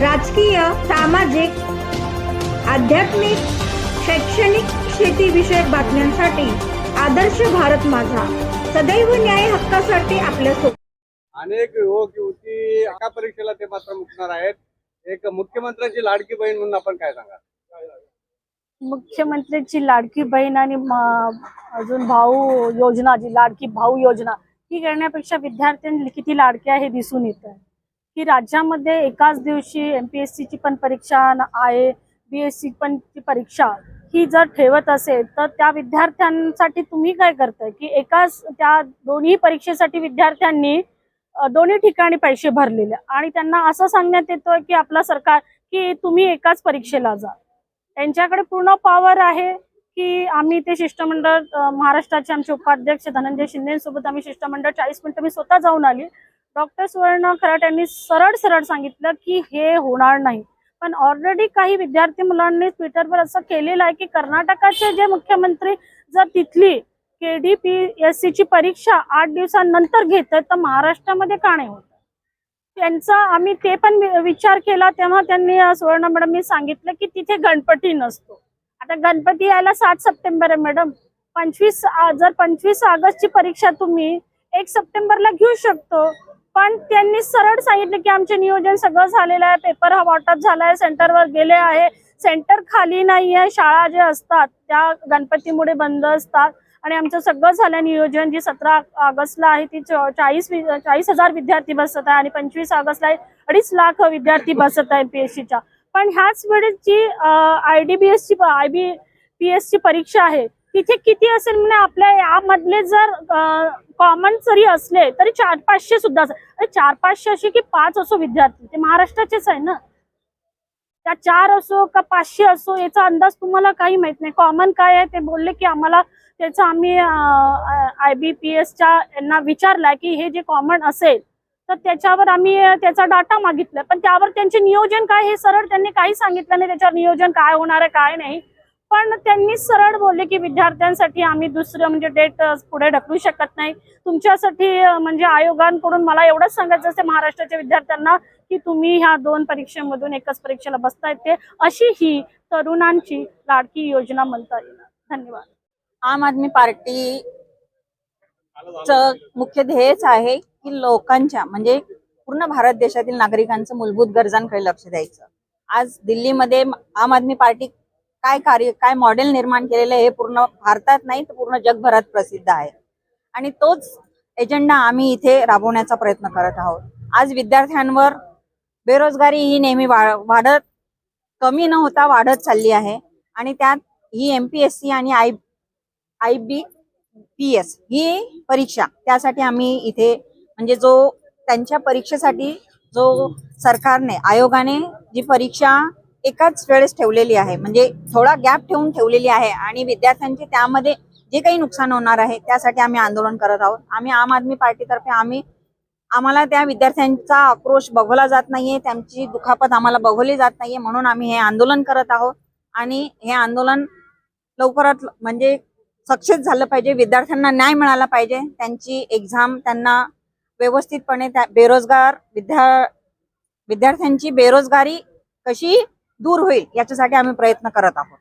राजकीय सामाजिक आध्यात्मिक शैक्षणिक शेतीविषयक बातम्यांसाठी आदर्श भारत माझा. सदैव न्याय हक्कासाठी आपल्यासोबत अनेक युवक युवती एका परीक्षेला ते मात्र मुकणार आहेत. एक मुख्यमंत्र्यांची लाडकी बहीण म्हणून आपण काय सांगा मुख्यमंत्र्यांची लाडकी बहीण आणि अजून भाऊ योजना जी लाडकी भाऊ योजना ही करण्यापेक्षा विद्यार्थ्यांनी किती लाडके आहे हे दिसून येत आहे. की राज्यामध्ये एकाच दिवशी एम पी एस सीची पण परीक्षा आहे बी एस सी पण ची परीक्षा ही जर ठेवत असेल तर त्या विद्यार्थ्यांसाठी तुम्ही काय करताय? की एकाच त्या दोन्ही परीक्षेसाठी विद्यार्थ्यांनी दोन्ही ठिकाणी पैसे भरलेले आणि त्यांना असं सांगण्यात येतोय की आपला सरकार की तुम्ही एकाच परीक्षेला जा. त्यांच्याकडे पूर्ण पॉवर आहे की आम्ही ते शिष्टमंडळ महाराष्ट्राचे आमचे उपाध्यक्ष धनंजय शिंदेसोबत आम्ही शिष्टमंडळ चाळीस मिनिटं मी स्वतः जाऊन आली. डॉक्टर सुवर्ण खराट यांनी सरळ सरळ सांगितलं की हे होणार नाही. पण ऑलरेडी काही विद्यार्थी मुलांनी ट्विटरवर असं केलेलं आहे की कर्नाटकाचे जे मुख्यमंत्री जर तिथली के डी पी एस सीची परीक्षा आठ दिवसांनंतर घेत आहेत तर महाराष्ट्रामध्ये का नाही होत? त्यांचा आम्ही ते पण विचार केला तेव्हा त्यांनी अ, सुवर्ण मॅडमनी सांगितलं की तिथे गणपती नसतो. आता गणपती यायला सात सप्टेंबर आहे मॅडम. पंचवीस जर पंचवीस ऑगस्टची परीक्षा तुम्ही एक सप्टेंबरला घेऊ शकतो पण त्यांनी सरळ सांगितलं की आमचे नियोजन सगळं झालेलं आहे. पेपर हा वाटप झालाय सेंटरवर गेले आहे. सेंटर खाली नाही आहे शाळा जे असतात त्या गणपतीमुळे बंद असतात. आणि आमचं सगळं झालं नियोजन. जी सतरा ऑगस्टला आहे ती चाळीस चाळीस हजार विद्यार्थी बसत आहे आणि पंचवीस ऑगस्टला अडीच लाख विद्यार्थी बसत आहे पी एस सीच्या पण ह्याच वेळेस जी आय डी बी एस ची आय बी पी एस ची परीक्षा आहे तिथे किती असेल म्हणजे आपल्या यामधले जर कॉमन जरी असले तरी चार पाचशे सुद्धा असेल. चार पाचशे असे की पाच असो विद्यार्थी ते महाराष्ट्राचेच आहे ना? त्या चार असो का पाचशे असो याचा अंदाज तुम्हाला काही माहीत नाही. कॉमन काय आहे ते बोलले की आम्हाला त्याचा आम्ही आय बी पी एसच्या यांना विचारलाय की हे जे कॉमन असेल तर त्याच्यावर आम्ही त्याचा डाटा मागितलाय. पण त्यावर त्यांचे नियोजन काय हे सरळ त्यांनी काही सांगितलं नाही त्याच्यावर नियोजन काय होणार आहे काय नाही. पण त्यांनी सरळ बोलले की विद्यार्थ्यांसाठी आम्ही दुसरं म्हणजे डेट पुढे ढकलू शकत नाही. तुमच्यासाठी म्हणजे आयोगांकडून मला एवढंच सांगायचं असते महाराष्ट्राच्या विद्यार्थ्यांना की तुम्ही ह्या दोन परीक्षेमधून एकच परीक्षेला बसता येते अशी ही तरुणांची लाडकी योजना म्हणता येईल. धन्यवाद. आम आदमी पार्टी च मुख्य ध्येयच आहे की लोकांच्या म्हणजे पूर्ण भारत देशातील नागरिकांचं मूलभूत गरजांकडे लक्ष द्यायचं. आज दिल्लीमध्ये आम आदमी पार्टी काय कार्य काय मॉडेल निर्माण केलेलं आहे हे पूर्ण भारतात नाही तर पूर्ण जगभरात प्रसिद्ध आहे. आणि तोच एजेंडा आम्ही इथे राबवण्याचा प्रयत्न करत आहोत. आज विद्यार्थ्यांवर बेरोजगारी ही नेहमी वाढत कमी न होता वाढत चालली आहे. आणि त्यात ही एमपीएससी आणि I I B P S ही परीक्षा त्यासाठी आम्ही इथे म्हणजे जो त्यांच्या परीक्षेसाठी जो सरकारने आयोगाने जी परीक्षा एकाच वेळेस ठेवलेली आहे. म्हणजे थोडा गॅप ठेवून ठेवलेली आहे आणि विद्यार्थ्यांचे त्यामध्ये जे काही नुकसान होणार आहे त्यासाठी आम्ही आंदोलन करत आहोत. आम्ही आम आदमी पार्टीतर्फे आम्ही आम्हाला त्या विद्यार्थ्यांचा आक्रोश बघवला जात नाहीये त्यांची दुखापत आम्हाला बघवली जात नाहीये म्हणून आम्ही हे आंदोलन करत आहोत. आणि हे आंदोलन लवकरात म्हणजे सक्सेस झालं पाहिजे विद्यार्थ्यांना न्याय मिळाला पाहिजे त्यांची एक्झाम त्यांना व्यवस्थितपणे त्या बेरोजगार विद्या विद्यार्थ्यांची बेरोजगारी कशी दूर होईल याच्यासाठी आम्ही प्रयत्न करत आहोत.